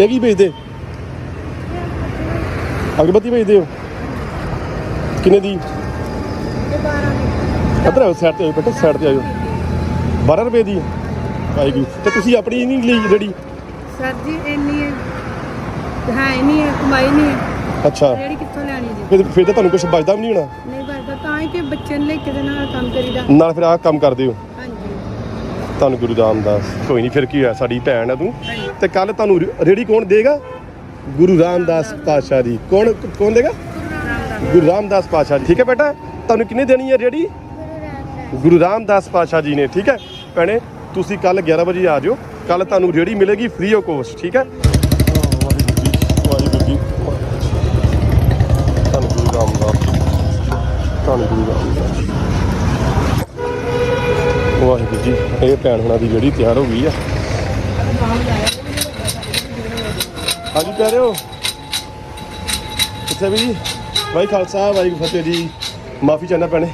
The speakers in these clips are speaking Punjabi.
ਇਹ ਕੀ ਵੇਚਦੇ? ਅਗਰਬੱਤੀ ਵੇਚਦੇ ਹੋ? ਕਿੰਨੇ ਦੀ? ਇੱਧਰ ਆਓ ਸਾਈਡ ਤੇ ਆਓ ਬੇਟਾ ਸਾਈਡ ਤੇ ਆਓ 12 ਰੁਪਏ ਦੀ। ਆਏਗੀ ਤੇ ਤੁਸੀਂ ਆਪਣੀ ਨਹੀਂ ਲਈ ਰੇੜੀ ਸਰ ਜੀ ਇੰਨੀ ਹੈ। ਹੈ ਨਹੀਂ ਹੈ ਕਮਾਈ ਨਹੀਂ ਹੈ। ਅੱਛਾ। ਜਿਹੜੀ ਕਿੱਥੋਂ ਲੈਣੀ ਜੀ? ਫਿਰ ਫਿਰ ਤਾਂ ਤੁਹਾਨੂੰ ਕੁਝ ਬਚਦਾ ਵੀ ਨਹੀਂ ਹੋਣਾ। ਨਹੀਂ ਬਰਦਾ ਤਾਂ ਹੀ ਕਿ ਬੱਚੇ ਨੂੰ ਲੈ ਕੇ ਦੇ ਨਾਲ ਕੰਮ ਕਰੀਦਾ। ਨਾਲ ਫਿਰ ਆਹ ਕੰਮ ਕਰਦੇ ਹੋ। ਤੁਹਾਨੂੰ ਗੁਰੂ ਰਾਮਦਾਸ। ਕੋਈ ਨਹੀਂ ਫਿਰ ਕੀ ਹੋਇਆ? ਸਾਡੀ ਭੈਣ ਆ ਤੂੰ। ਤੇ ਕੱਲ ਤੁਹਾਨੂੰ ਰੇੜੀ ਕੌਣ ਦੇਗਾ? ਗੁਰੂ ਰਾਮਦਾਸ ਪਾਤਸ਼ਾਹ ਜੀ। ਕੌਣ ਕੌਣ ਦੇਗਾ? ਗੁਰੂ ਰਾਮਦਾਸ ਪਾਤਸ਼ਾਹ ਜੀ। ਠੀਕ ਹੈ ਬੇਟਾ, ਤੁਹਾਨੂੰ ਕਿੰਨੇ ਦੇਣੀ ਹੈ ਰੇੜੀ? ਗੁਰੂ ਰਾਮਦਾਸ ਪਾਤਸ਼ਾਹ ਜੀ ਨੇ। ਠੀਕ ਹੈ? ਭੈਣੇ, ਤੁਸੀਂ ਕੱਲ 11 ਵਜੇ ਆ ਜਾਓ ਕੱਲ ਤੁਹਾਨੂੰ ਰੇੜੀ ਮਿਲੇਗੀ ਫ੍ਰੀ ਆਫ ਕੋਸਟ ਠੀਕ ਹੈ? ਵਾਹਿਗੁਰੂ ਜੀ। ਤੁਹਾਨੂੰ ਗੁਰੂ ਰਾਮਦਾਸ ਤੁਹਾਨੂੰ ਗੁਰੂ ਰਾਮਦਾਸ ਜੀ। ਇਹ ਭੈਣ ਹੁਣਾਂ ਦੀ ਜਿਹੜੀ ਤਿਆਰ ਹੋ ਗਈ ਆ। ਹਾਂਜੀ ਕਹਿ ਰਹੇ ਹੋ? ਕਿੱਥੇ ਵੀ ਜੀ? ਭਾਈ ਖਾਲਸਾ ਵਾਹਿਗੁਰੂ ਫਤਿਹ ਜੀ। ਮਾਫੀ ਚਾਹਨਾ ਭੈਣੇ।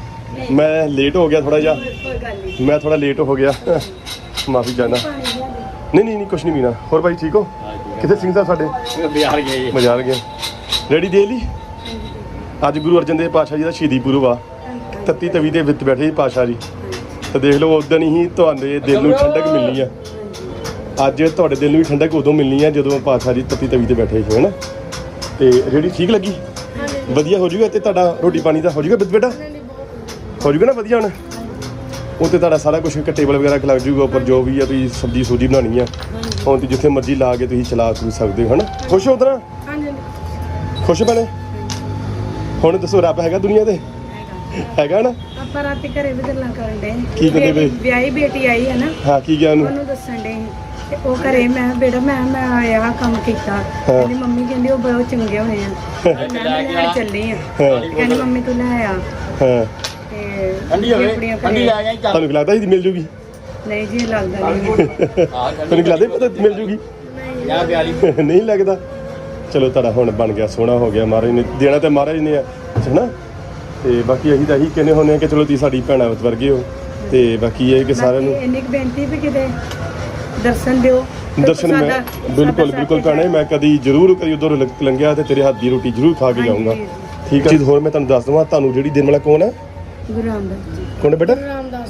ਮੈਂ ਲੇਟ ਹੋ ਗਿਆ ਥੋੜਾ ਜਿਹਾ। ਮੈਂ ਥੋੜਾ ਲੇਟ ਹੋ ਗਿਆ। ਮਾਫੀ ਚਾਹਨਾ ਨਹੀਂ ਨਹੀਂ ਨਹੀਂ ਕੁਛ ਨਹੀਂ ਮੀਨਾ ਹੋਰ ਭਾਈ ਠੀਕ ਹੋ? ਕਿੱਥੇ ਸਿੰਘ ਸਾਹਿਬ ਸਾਡੇ? ਬਿਹਾਰ ਗਏ ਬਾਜ਼ਾਰ ਗਏ। ਰੈਡੀ ਦੇ ਲਈ? ਅੱਜ ਗੁਰੂ ਅਰਜਨ ਦੇਵ ਪਾਤਸ਼ਾਹ ਜੀ ਦਾ ਸ਼ਹੀਦੀ ਪੁਰਬ ਆ। ਤੱਤੀ ਤਵੀ ਦੇ ਵਿੱਚ ਬੈਠੇ ਜੀ ਪਾਤਸ਼ਾਹ ਜੀ। ਤੇ ਦੇਖ ਲਓ ਉਦੋਂ ਹੀ ਤੁਹਾਡੇ ਦਿਲ ਨੂੰ ਠੰਡਕ ਮਿਲਣੀ ਆ। ਅੱਜ ਤੁਹਾਡੇ ਦਿਲ ਨੂੰ ਵੀ ਠੰਡਕ ਉਦੋਂ ਮਿਲਣੀ ਆ ਜਦੋਂ ਪਾਤਸ਼ਾਹ ਜੀ ਤੱਤੀ ਤਵੀ ਤੇ ਬੈਠੇ ਸੀ ਹੈਨਾ? ਤੇ ਰੈਡੀ ਠੀਕ ਲੱਗੀ? ਵਧੀਆ ਹੋ ਜਾਊਗਾ ਤੇ ਤੁਹਾਡਾ ਰੋਟੀ ਪਾਣੀ ਦਾ ਹੋ ਬਿੱਤ ਬੇਟਾ ਹੋ ਜਾਊਗਾ ਨਾ ਵਧੀਆ ਹੁਣ? ਉੱਤੇ ਤੁਹਾਡਾ ਸਾਰਾ ਕੁਝ ਟੇਬਲ ਵਗੈਰਾ ਲੱਗ ਜਾਊਗਾ ਉੱਪਰ ਜੋ ਵੀ ਆ ਤੁਸੀਂ ਸਬਜ਼ੀ ਸੂਜੀ ਬਣਾਉਣੀ ਆ। ਹੁਣ ਤੇ ਜਿੱਥੇ ਮਰਜ਼ੀ ਲਾ ਕੇ ਤੁਸੀਂ ਚਲਾ ਕਰ ਸਕਦੇ ਹੋ ਹਨਾ? ਖੁਸ਼ ਹੋ ਉਧਰ? ਹਾਂਜੀ ਖੁਸ਼ ਬਣੇ ਹੁਣ ਦੱਸੋ ਰੱਬ ਹੈਗਾ ਦੁਨੀਆ ਤੇ? ਹੈਗਾ ਨਾ? ਆਪਾਂ ਰਾਤੀ ਘਰੇ ਵੀ ਗੱਲਾਂ ਕਰਨ ਦੇ ਕੀ ਕਹਿੰਦੇ ਪਏ? ਵਿਆਹੀ ਬੇਟੀ ਆਈ ਹੈ ਨਾ ਹਾਂ ਕੀ ਗਿਆ ਉਹਨੂੰ? ਉਹਨੂੰ ਦੱਸਣ ਦੇ ਤੇ ਉਹ ਘਰੇ ਮੈਂ ਬੇਟਾ ਮੈਂ ਮੈਂ ਆਇਆ ਕੰਮ ਕੀਤਾ। ਕਹਿੰਦੀ ਮੰਮੀ ਕਹਿੰਦੀ ਉਹ ਬਹੁਤ ਚੰਗੇ ਹੋਏ ਆ। ਮੈਂ ਲੈਣ ਚੱਲੀ ਆ। ਹਾਂ। ਕਹਿੰਦੀ ਮੰਮੀ ਤੂੰ ਲੈ ਆ। ਹਾਂ। ਤੇ ਠੰਡੀ ਹੋਵੇ। ਠੰਡੀ ਲੈ ਜਾਈ ਚੱਲ। ਤੁਹਾਨੂੰ ਕੀ ਲੱਗਦਾ ਇਹਦੀ ਮਿਲ ਜੂਗੀ? ਨਹੀਂ ਜੀ ਲੱਗਦਾ ਨਹੀਂ। ਆ ਤੁਹਾਨੂੰ ਕੀ ਲੱਗਦਾ ਇਹ ਪਤਾ ਮਿਲ ਜੂਗੀ? ਯਾ ਬਿਹਾਰੀ ਨਹੀਂ ਲੱਗਦਾ। ਚਲੋ ਤੁਹਾਡਾ ਹੁਣ ਬਣ ਗਿਆ ਸੋਹਣਾ ਹੋ ਗਿਆ ਮਹਾਰਾਜ ਨੇ ਦੇਣਾ ਤੇ ਮਹਾਰਾਜ ਨੇ ਆ ਹਨਾ? ਤੇ ਬਾਕੀ ਅਸੀਂ ਤਾਂ ਇਹੀ ਕਹਿੰਦੇ ਹੁੰਦੇ ਆ ਕਿ ਚਲੋ ਤੁਸੀਂ ਸਾਡੀ ਭੈਣਾਂ ਵਰਗੇ ਹੋ ਤੇ ਬਾਕੀ ਇਹ ਕਿ ਸਾਰਿਆਂ ਨੂੰ ਇੰਨੀ ਕੁ ਬੇਨਤੀ ਵੀ ਕਿਤੇ ਦਰਸ਼ਨ ਦਿਓ। ਦਰਸ਼ਨ ਮੈਂ ਸਾਡਾ- ਬਿਲਕੁਲ ਸਾਡਾ ਬਿਲਕੁਲ ਭੈਣੇ ਮੈਂ ਕਦੀ ਜ਼ਰੂਰ ਕਦੀ ਉਧਰ ਲੰਘਿਆ ਤੇ ਤੇਰੇ ਹੱਥ ਦੀ ਰੋਟੀ ਜ਼ਰੂਰ ਖਾ ਕੇ ਜਾਊਂਗਾ। ਹਾਂਜੀ। ਠੀਕ ਹੈ। ਚੀਜ਼ ਹੋਰ ਮੈਂ ਤੁਹਾਨੂੰ ਦੱਸ ਦਵਾਂ ਤੁਹਾਨੂੰ ਜਿਹੜੀ ਦੇਣ ਵਾਲਾ ਕੌਣ ਹੈ? ਗੁਰੂ ਰਾਮਦਾਸ ਜੀ। ਕੌਣ ਹੈ ਬੇਟਾ?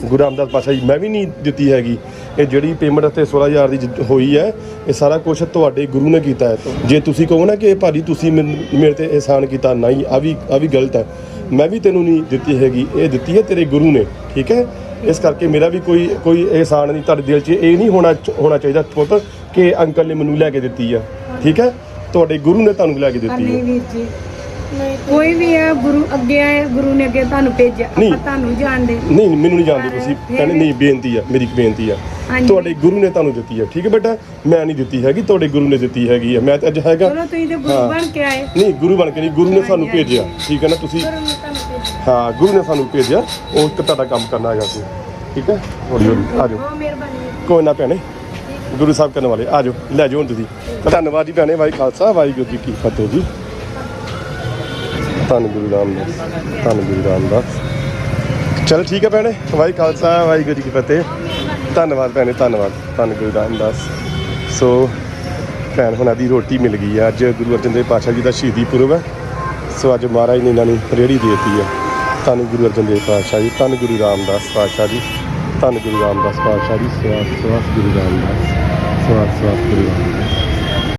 ਗੁਰੂ ਰਾਮਦਾਸ ਪਾਸ਼ਾ ਜੀ ਮੈਂ ਵੀ ਨਹੀਂ ਦਿੱਤੀ ਹੈਗੀ। ਇਹ ਜਿਹੜੀ ਪੇਮੈਂਟ ਇੱਥੇ 16000 ਦੀ ਜ- ਹੋਈ ਹੈ ਇਹ ਸਾਰਾ ਕੁਝ ਤੁਹਾਡੇ ਗੁਰੂ ਨੇ ਕੀਤਾ ਹੈ। ਜੇ ਤੁਸੀਂ ਕਹੋ ਨਾ ਕਿ ਭਾਜੀ ਤੁਸੀਂ ਮੈਨ- ਮੇਰੇ ਤੇ ਇਹਸਾਨ ਕੀਤਾ ਨਹੀਂ ਆ ਵੀ ਆ ਵੀ ਗਲਤ ਹੈ। ਮੈਂ ਵੀ ਤੈਨੂੰ ਨਹੀਂ ਦਿੱਤੀ ਹੈਗੀ ਇਹ ਦਿੱਤੀ ਹੈ ਤੇਰੇ ਗੁਰੂ ਨੇ ਠੀਕ ਹੈ ਇਸ ਕਰਕੇ ਮੇਰਾ ਵੀ ਕੋਈ ਕੋਈ ਇਹਸਾਨ ਨਹੀਂ ਤੁਹਾਡੇ ਦਿਲ 'ਚ ਇਹ ਨਹੀਂ ਹੋਣਾ ਹੋਣਾ ਚਾਹੀਦਾ ਪੁੱਤ ਕਿ ਅੰਕਲ ਨੇ ਮੈਨੂੰ ਲੈ ਕੇ ਦਿੱਤੀ ਆ ਠੀਕ ਹੈ ਤੁਹਾਡੇ ਗੁਰੂ ਨੇ ਤੁਹਾਨੂੰ ਲੈ ਕੇ ਦਿੱਤੀ ਨਹੀਂ ਹੈ ਵੀਰ ਜੀ ਕੋਈ ਵੀ ਹੈ ਗੁਰੂ ਅੱਗੇ ਆਏ ਗੁਰੂ ਨੇ ਅੱਗੇ ਤੁਹਾਨੂੰ ਭੇਜਿਆ ਨਹੀਂ। ਆਪਾਂ ਤੁਹਾਨੂੰ ਜਾਣਦੇ ਨਹੀਂ ਮੈਨੂੰ ਨਹੀਂ ਜਾਣਦੇ ਤੁਸੀਂ ਕਹਿੰਦੇ ਨਹੀਂ ਬੇਨਤੀ ਆ ਮੇਰੀ ਇੱਕ ਬੇਨਤੀ ਆ। ਤੁਹਾਡੇ ਗੁਰੂ ਨੇ ਤੁਹਾਨੂੰ ਦਿੱਤੀ ਹੈ। ਠੀਕ ਹੈ ਬੇਟਾ ਮੈਂ ਨਹੀਂ ਦਿੱਤੀ ਹੈਗੀ ਤੁਹਾਡੇ ਗੁਰੂ ਨੇ ਦਿੱਤੀ ਹੈਗੀ ਹੈ। ਮੈਂ ਤਾਂ ਅੱਜ ਹੈਗਾ। ਚਲੋ ਤੁਸੀਂ ਤੇ ਗੁਰੂ ਹਾਂ। ਬਣ ਕੇ ਆਏ। ਨਹੀਂ ਗੁਰੂ ਬਣ ਕੇ ਨਹੀਂ ਗੁਰੂ ਨੇ ਸਾਨੂੰ ਭੇਜਿਆ। ਠੀਕ ਹੈ ਨਾ ਤੁਸੀਂ ਤੁਹਾਨੂੰ ਭੇਜਿਆ। ਹਾਂ ਗੁਰੂ ਨੇ ਸਾਨੂੰ ਭੇਜਿਆ। ਉਹ ਇੱਕ ਤੁਹਾਡਾ ਕੰਮ ਕਰਨਾ ਹੈਗਾ ਸੀ। ਠੀਕ ਹੈ? ਹੌਲੀ ਹੌਲੀ ਆ ਜਾਓ। ਬਹੁਤ ਮਿਹਰਬਾਨੀ। ਕੋਈ ਨਾ ਭੈਣੇ। ਗੁਰੂ ਸਾਹਿਬ ਕਰਨ ਵਾਲੇ ਆ ਜਾਓ। ਲੈ ਜਾਓ ਹੁਣ ਤੁਸੀਂ। ਧੰਨਵਾਦ ਜੀ ਭੈਣੇ ਵਾਹਿ ਖਾਲਸਾ ਵਾਹਿਗੁਰੂ ਜੀ ਕੀ ਫਤਿਹ ਜੀ। ਧੰਨ ਗੁਰੂ ਰਾਮਦਾਸ ਧੰਨ ਗੁਰੂ ਰਾਮਦਾਸ। ਚਲ ਠੀਕ ਹੈ ਭੈਣੇ ਵਾਹਿ ਖਾਲਸਾ ਵਾਹਿਗੁਰੂ ਜੀ ਕੀ ਫਤਿਹ। ਧੰਨਵਾਦ ਭੈਣੇ, ਧੰਨਵਾਦ। ਧੰਨ ਗੁਰੂ ਰਾਮਦਾਸ। ਸੋ, ਭੈਣ ਹੁਣਾਂ ਦੀ ਰੋਟੀ ਮਿਲ ਗਈ ਹੈ ਅੱਜ ਗੁਰੂ ਅਰਜਨ ਦੇਵ ਪਾਤਸ਼ਾਹ ਜੀ ਦਾ ਸ਼ਹੀਦੀ ਪੁਰਬ ਹੈ ਸੋ, ਅੱਜ ਮਹਾਰਾਜ ਨੇ ਇਹਨਾਂ ਨੂੰ ਰੇੜੀ ਦੇ ਦਿੱਤੀ ਹੈ ਧੰਨ ਗੁਰੂ ਅਰਜਨ ਦੇਵ ਪਾਤਸ਼ਾਹ ਜੀ, ਧੰਨ ਗੁਰੂ ਰਾਮਦਾਸ ਪਾਤਸ਼ਾਹ ਜੀ, ਧੰਨ ਗੁਰੂ ਰਾਮਦਾਸ ਪਾਤਸ਼ਾਹ ਜੀ। ਸਵਾਸ ਸਵਾਸ ਗੁਰੂ ਰਾਮਦਾਸ। ਸਵਾਸ ਸਵਾਸ ਗੁਰੂ ਰਾਮਦਾਸ।